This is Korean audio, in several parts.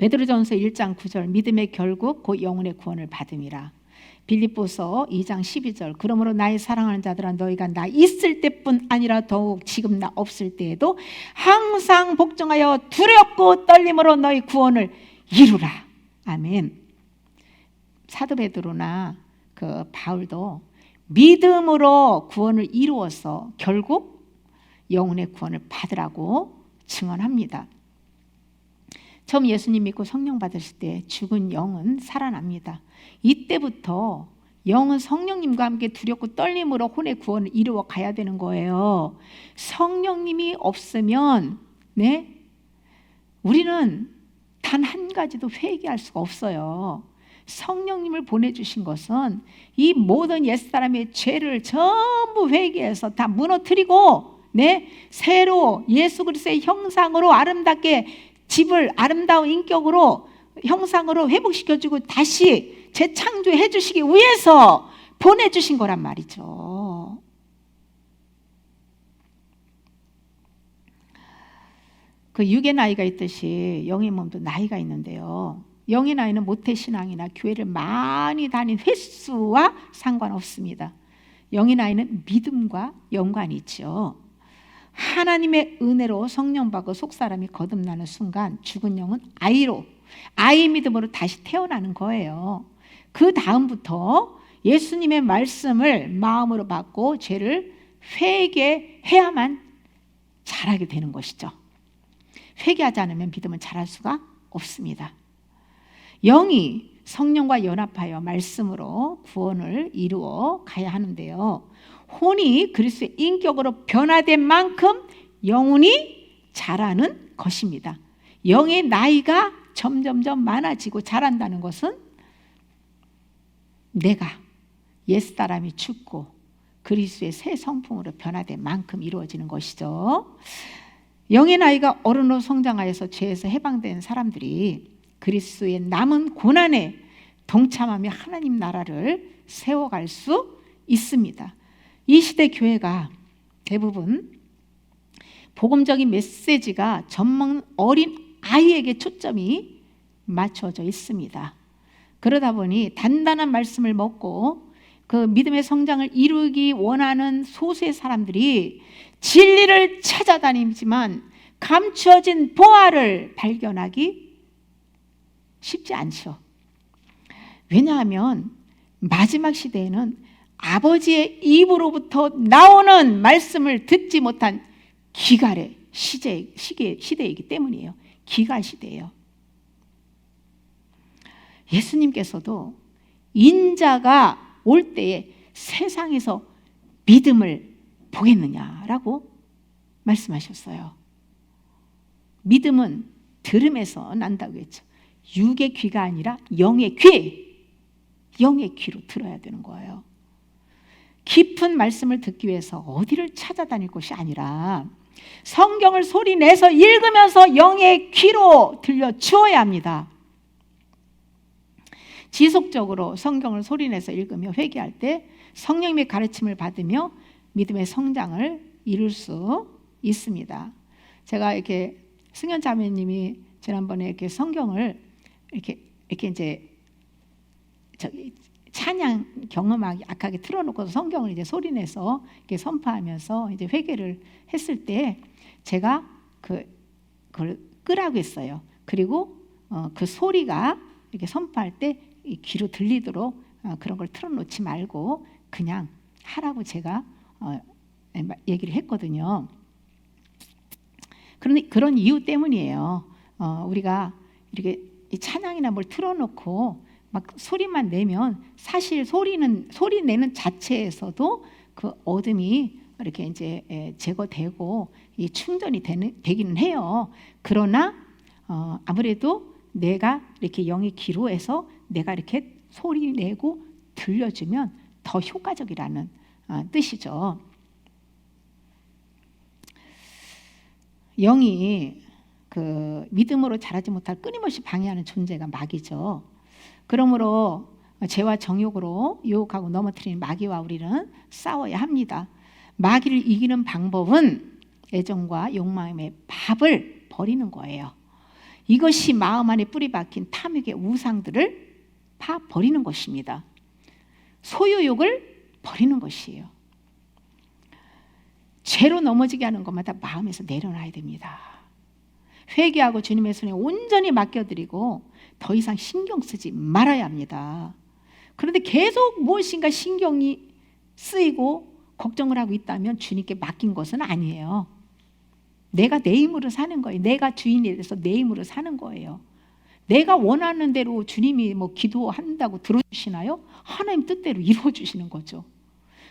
베드로전서 1장 9절 믿음의 결국 곧 영혼의 구원을 받음이라. 빌립보서 2장 12절 그러므로 나의 사랑하는 자들아 너희가 나 있을 때뿐 아니라 더욱 지금 나 없을 때에도 항상 복종하여 두렵고 떨림으로 너희 구원을 이루라. 아멘. 사도 베드로나 그 바울도 믿음으로 구원을 이루어서 결국 영혼의 구원을 받으라고 증언합니다. 처음 예수님 믿고 성령 받으실 때 죽은 영은 살아납니다. 이때부터 영은 성령님과 함께 두렵고 떨림으로 혼의 구원을 이루어 가야 되는 거예요. 성령님이 없으면 네 우리는 단 한 가지도 회개할 수가 없어요. 성령님을 보내주신 것은 이 모든 옛사람의 죄를 전부 회개해서 다 무너뜨리고 네 새로 예수 그리스도의 형상으로 아름답게 집을 아름다운 인격으로 형상으로 회복시켜주고 다시 재창조해 주시기 위해서 보내주신 거란 말이죠. 그 육의 나이가 있듯이 영의 몸도 나이가 있는데요. 영의 나이는 모태신앙이나 교회를 많이 다닌 횟수와 상관없습니다. 영의 나이는 믿음과 연관이 있죠. 하나님의 은혜로 성령 받고 속사람이 거듭나는 순간 죽은 영은 아이로 아이 믿음으로 다시 태어나는 거예요. 그 다음부터 예수님의 말씀을 마음으로 받고 죄를 회개해야만 잘하게 되는 것이죠. 회개하지 않으면 믿음은 잘할 수가 없습니다. 영이 성령과 연합하여 말씀으로 구원을 이루어 가야 하는데요. 혼이 그리스도의 인격으로 변화된 만큼 영혼이 자라는 것입니다. 영의 나이가 점점점 많아지고 자란다는 것은 내가 옛 사람이 죽고 그리스도의 새 성품으로 변화된 만큼 이루어지는 것이죠. 영의 나이가 어른으로 성장하여서 죄에서 해방된 사람들이 그리스도의 남은 고난에 동참하며 하나님 나라를 세워갈 수 있습니다. 이 시대 교회가 대부분 복음적인 메시지가 전문 어린 아이에게 초점이 맞춰져 있습니다. 그러다 보니 단단한 말씀을 먹고 그 믿음의 성장을 이루기 원하는 소수의 사람들이 진리를 찾아다니지만 감추어진 보화를 발견하기 쉽지 않죠. 왜냐하면 마지막 시대에는 아버지의 입으로부터 나오는 말씀을 듣지 못한 기갈의 시제, 시계, 시대이기 때문이에요. 기갈 시대예요. 예수님께서도 인자가 올 때에 세상에서 믿음을 보겠느냐라고 말씀하셨어요. 믿음은 들음에서 난다고 했죠. 육의 귀가 아니라 영의 귀, 영의 귀로 들어야 되는 거예요. 깊은 말씀을 듣기 위해서 어디를 찾아다닐 것이 아니라 성경을 소리 내서 읽으면서 영의 귀로 들려 주어야 합니다. 지속적으로 성경을 소리 내서 읽으며 회개할 때 성령님의 가르침을 받으며 믿음의 성장을 이룰 수 있습니다. 제가 이렇게 승현 자매님이 지난번에 이렇게 성경을 이렇게 이렇게 이제 저기 찬양 경험하기 약하게 틀어놓고 성경을 이제 소리내서 이렇게 선포하면서 이제 회개를 했을 때 제가 그 그걸 끄라고 했어요. 그리고 어, 그 소리가 이렇게 선포할 때 귀로 들리도록 어, 그런 걸 틀어놓지 말고 그냥 하라고 제가 어, 얘기를 했거든요. 그런 그런 이유 때문이에요. 어, 우리가 이렇게 찬양이나 뭘 틀어놓고 막 소리만 내면 사실 소리는 소리 내는 자체에서도 그 어둠이 이렇게 이제 제거되고 이 충전이 되는 되기는 해요. 그러나 어, 아무래도 내가 이렇게 영의 기로해서 내가 이렇게 소리 내고 들려주면 더 효과적이라는 어, 뜻이죠. 영이 그 믿음으로 자라지 못할 끊임없이 방해하는 존재가 마귀죠. 그러므로 죄와 정욕으로 유혹하고 넘어뜨리는 마귀와 우리는 싸워야 합니다. 마귀를 이기는 방법은 애정과 욕망의 밥을 버리는 거예요. 이것이 마음 안에 뿌리 박힌 탐욕의 우상들을 파 버리는 것입니다. 소유욕을 버리는 것이에요. 죄로 넘어지게 하는 것마다 마음에서 내려놔야 됩니다. 회개하고 주님의 손에 온전히 맡겨드리고 더 이상 신경 쓰지 말아야 합니다. 그런데 계속 무엇인가 신경이 쓰이고 걱정을 하고 있다면 주님께 맡긴 것은 아니에요. 내가 내 힘으로 사는 거예요. 내가 주인이 돼서 내 힘으로 사는 거예요. 내가 원하는 대로 주님이 뭐 기도한다고 들어주시나요? 하나님 뜻대로 이루어주시는 거죠.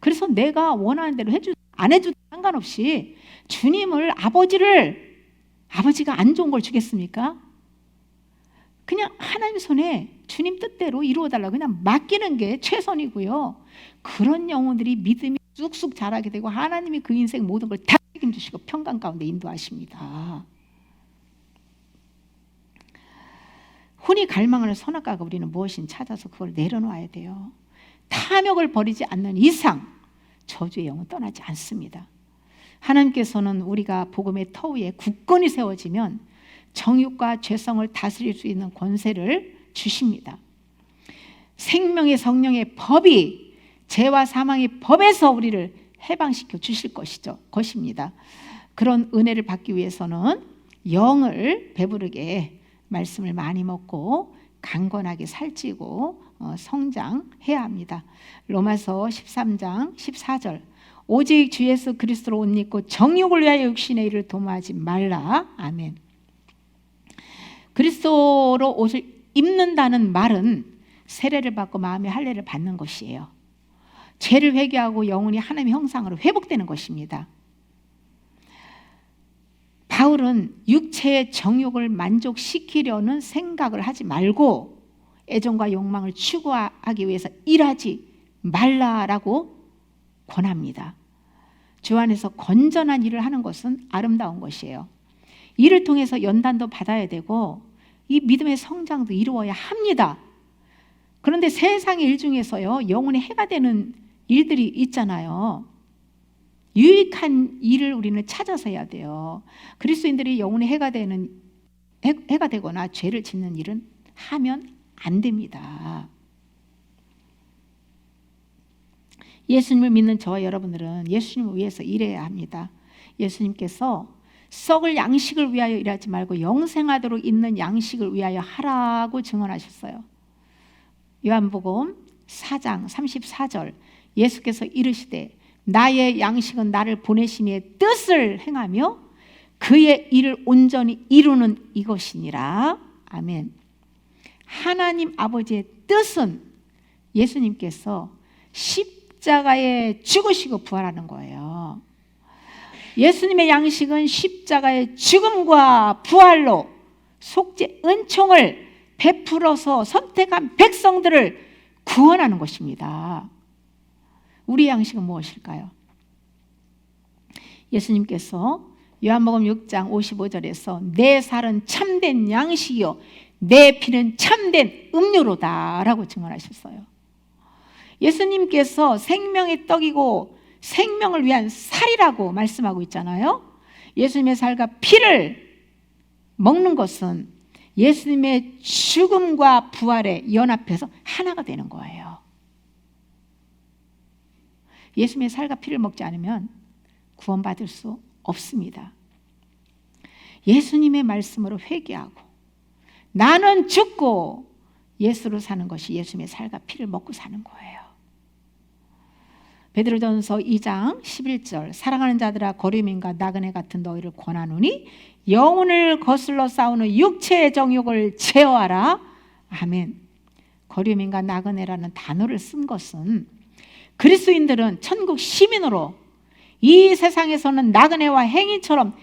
그래서 내가 원하는 대로 해주 안 해줘도 상관없이 주님을 아버지를 아버지가 안 좋은 걸 주겠습니까? 그냥 하나님 손에 주님 뜻대로 이루어 달라고 그냥 맡기는 게 최선이고요. 그런 영혼들이 믿음이 쑥쑥 자라게 되고 하나님이 그 인생 모든 걸 다 책임주시고 평강 가운데 인도하십니다. 혼이 갈망하는 선악과가 우리는 무엇인 찾아서 그걸 내려놓아야 돼요. 탐욕을 버리지 않는 이상 저주의 영은 떠나지 않습니다. 하나님께서는 우리가 복음의 터 위에 굳건히 세워지면 정욕과 죄성을 다스릴 수 있는 권세를 주십니다. 생명의 성령의 법이 죄와 사망의 법에서 우리를 해방시켜 주실 것이죠. 것입니다. 그런 은혜를 받기 위해서는 영을 배부르게 말씀을 많이 먹고 강건하게 살찌고 어, 성장해야 합니다. 로마서 13장 14절 오직 주 예수 그리스도로 옷 입고 정욕을 위하여 육신의 일을 도모하지 말라. 아멘. 그리스도로 옷을 입는다는 말은 세례를 받고 마음의 할례를 받는 것이에요. 죄를 회개하고 영혼이 하나님의 형상으로 회복되는 것입니다. 바울은 육체의 정욕을 만족시키려는 생각을 하지 말고 애정과 욕망을 추구하기 위해서 일하지 말라라고 권합니다. 주 안에서 건전한 일을 하는 것은 아름다운 것이에요. 이를 통해서 연단도 받아야 되고 이 믿음의 성장도 이루어야 합니다. 그런데 세상의 일 중에서요 영혼의 해가 되는 일들이 있잖아요. 유익한 일을 우리는 찾아서 해야 돼요. 그리스도인들이 영혼의 해가 되는 해, 해가 되거나 죄를 짓는 일은 하면 안 됩니다. 예수님을 믿는 저와 여러분들은 예수님을 위해서 일해야 합니다. 예수님께서 썩을 양식을 위하여 일하지 말고 영생하도록 있는 양식을 위하여 하라고 증언하셨어요. 요한복음 4장 34절 예수께서 이르시되 나의 양식은 나를 보내신 이의 뜻을 행하며 그의 일을 온전히 이루는 이것이니라. 아멘. 하나님 아버지의 뜻은 예수님께서 십 자가에 죽으시고 부활하는 거예요. 예수님의 양식은 십자가의 죽음과 부활로 속죄 은총을 베풀어서 선택한 백성들을 구원하는 것입니다. 우리 양식은 무엇일까요? 예수님께서 요한복음 6장 55절에서 내 살은 참된 양식이요 내 피는 참된 음료로다라고 증언하셨어요. 예수님께서 생명의 떡이고 생명을 위한 살이라고 말씀하고 있잖아요. 예수님의 살과 피를 먹는 것은 예수님의 죽음과 부활에 연합해서 하나가 되는 거예요. 예수님의 살과 피를 먹지 않으면 구원받을 수 없습니다. 예수님의 말씀으로 회개하고 나는 죽고 예수로 사는 것이 예수님의 살과 피를 먹고 사는 거예요. 베드로전서 2장 11절 사랑하는 자들아 거류민과 나그네 같은 너희를 권하노니 영혼을 거슬러 싸우는 육체의 정욕을 제어하라. 아멘. 거류민과 나그네라는 단어를 쓴 것은 그리스도인들은 천국 시민으로 이 세상에서는 나그네와 행인처럼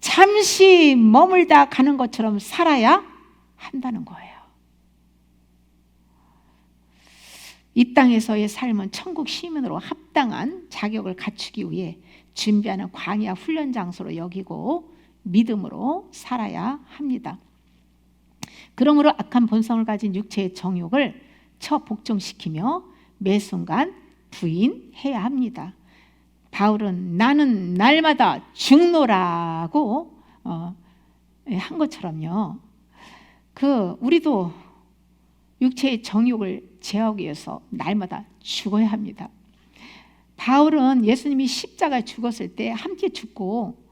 잠시 머물다 가는 것처럼 살아야 한다는 거예요. 이 땅에서의 삶은 천국 시민으로 합당한 자격을 갖추기 위해 준비하는 광야 훈련 장소로 여기고 믿음으로 살아야 합니다. 그러므로 악한 본성을 가진 육체의 정욕을 처복종시키며 매 순간 부인해야 합니다. 바울은 나는 날마다 죽노라고 어, 한 것처럼요. 그 우리도 육체의 정욕을 제어하기 위해서 날마다 죽어야 합니다. 바울은 예수님이 십자가에 죽었을 때 함께 죽고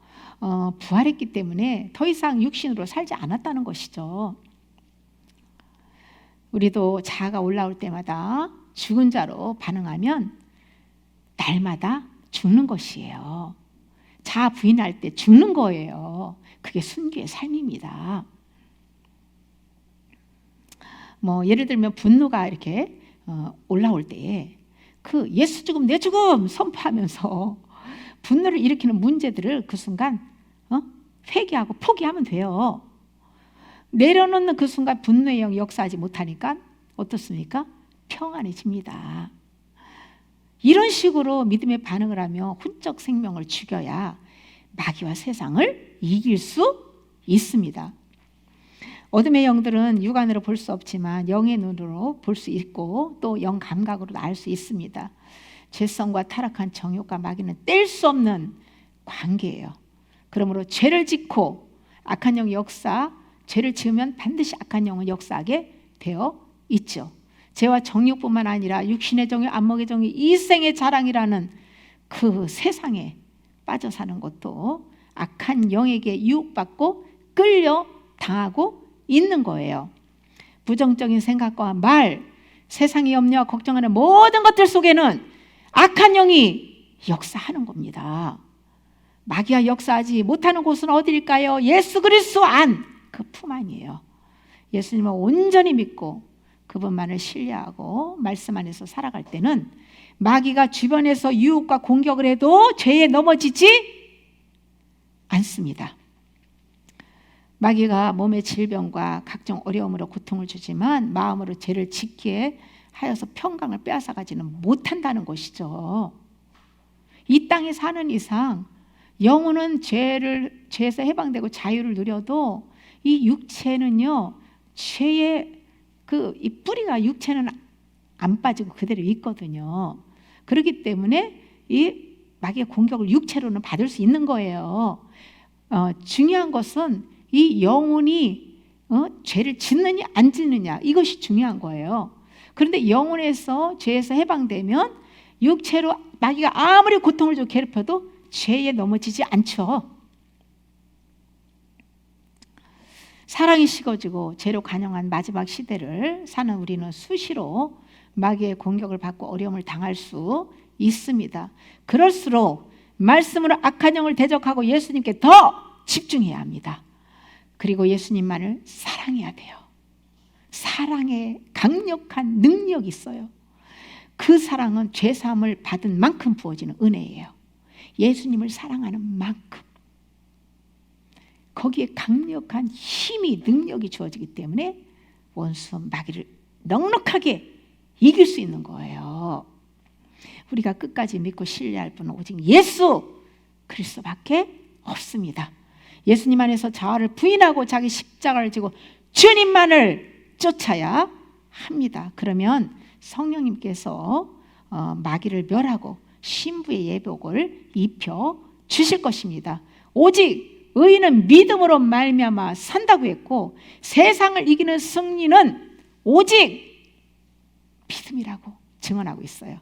어, 부활했기 때문에 더 이상 육신으로 살지 않았다는 것이죠. 우리도 자아가 올라올 때마다 죽은 자로 반응하면 날마다 죽는 것이에요. 자아 부인할 때 죽는 거예요. 그게 순교의 삶입니다. 뭐 예를 들면 분노가 이렇게 어, 올라올 때그 예수 죽음 내 죽음 선포하면서 분노를 일으키는 문제들을 그 순간 어? 회개하고 포기하면 돼요. 내려놓는 그 순간 분노의 영 역사하지 못하니까 어떻습니까? 평안해집니다. 이런 식으로 믿음의 반응을 하며 훈적 생명을 죽여야 마귀와 세상을 이길 수 있습니다. 어둠의 영들은 육안으로 볼 수 없지만 영의 눈으로 볼 수 있고 또 영 감각으로도 알 수 있습니다. 죄성과 타락한 정욕과 마귀는 뗄 수 없는 관계예요. 그러므로 죄를 짓고 악한 영 역사, 죄를 지으면 반드시 악한 영은 역사하게 되어 있죠. 죄와 정욕뿐만 아니라 육신의 정욕, 안목의 정욕, 이생의 자랑이라는 그 세상에 빠져 사는 것도 악한 영에게 유혹받고 끌려 당하고 있는 거예요. 부정적인 생각과 말, 세상의 염려와 걱정하는 모든 것들 속에는 악한 영이 역사하는 겁니다. 마귀가 역사하지 못하는 곳은 어디일까요? 예수 그리스도 안 그 품 안이에요. 예수님을 온전히 믿고 그분만을 신뢰하고 말씀 안에서 살아갈 때는 마귀가 주변에서 유혹과 공격을 해도 죄에 넘어지지 않습니다. 마귀가 몸의 질병과 각종 어려움으로 고통을 주지만 마음으로 죄를 짓기에 하여서 평강을 빼앗아 가지는 못한다는 것이죠. 이 땅에 사는 이상 영혼은 죄를 죄에서 해방되고 자유를 누려도 이 육체는요 죄의 그 이 뿌리가 육체는 안 빠지고 그대로 있거든요. 그렇기 때문에 이 마귀의 공격을 육체로는 받을 수 있는 거예요. 어, 중요한 것은 이 영혼이 어, 죄를 짓느냐 안 짓느냐 이것이 중요한 거예요. 그런데 영혼에서 죄에서 해방되면 육체로 마귀가 아무리 고통을 줘 괴롭혀도 죄에 넘어지지 않죠. 사랑이 식어지고 죄로 간영한 마지막 시대를 사는 우리는 수시로 마귀의 공격을 받고 어려움을 당할 수 있습니다. 그럴수록 말씀으로 악한 영을 대적하고 예수님께 더 집중해야 합니다. 그리고 예수님만을 사랑해야 돼요. 사랑에 강력한 능력이 있어요. 그 사랑은 죄 사함을 받은 만큼 부어지는 은혜예요. 예수님을 사랑하는 만큼. 거기에 강력한 힘이 능력이 주어지기 때문에 원수 마귀를 넉넉하게 이길 수 있는 거예요. 우리가 끝까지 믿고 신뢰할 분은 오직 예수 그리스도밖에 없습니다. 예수님 안에서 자아를 부인하고 자기 십자가를 지고 주님만을 쫓아야 합니다. 그러면 성령님께서 어, 마귀를 멸하고 신부의 예복을 입혀 주실 것입니다. 오직 의인은 믿음으로 말미암아 산다고 했고 세상을 이기는 승리는 오직 믿음이라고 증언하고 있어요.